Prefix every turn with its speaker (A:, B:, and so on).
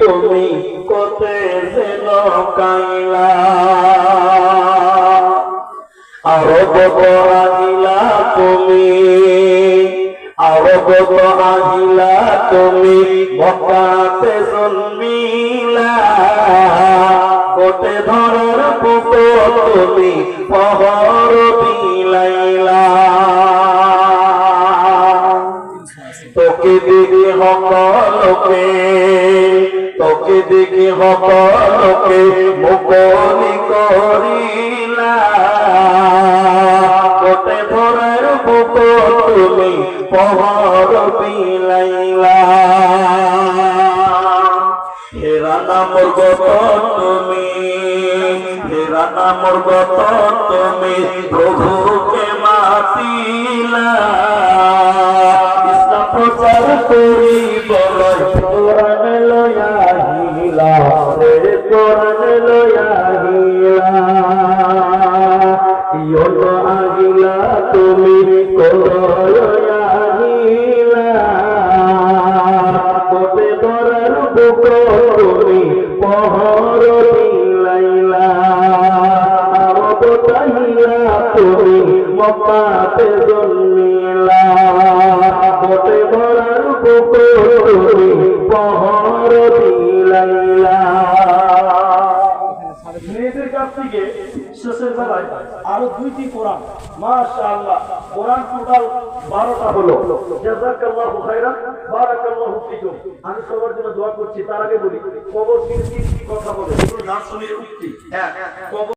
A: তুমি কোতে যেন কাইলা? আরও কত আহিলা তুমি আরও কত আহিলা তুমি মকাতে জন্মিলা। গোটে ধরার বুক তুমি পহর বিলাইলা। তোকে দেখি সকলকে তোকে দেখি সকলকে মুকলি করিলা। গোটে ধরার বুক তুমি পহর বিলাইলা। হেরা নামর গত তুমি, হেরা নামর গত তুমি, প্রভুকে মাতিলা। প্রচার করি বল কোরআন লয়া আহিলা তুমি তুমি পহর দিলাইলা তুমি মক্কাতে জন্মিলা
B: কাছ থেকে শেষের বেলায় আরও দুইটি কোরআন, মাশাআল্লাহ, কোরআন টোটাল বারোটা হলো। জাযাকাল্লাহু খাইরান বারাকাল্লাহু ফিকুম। আমি সবার জন্য দোয়া করছি, তার আগে বলি, কবর কি কথা বলে? এগুলো দার্শনিক উক্তি এক কবর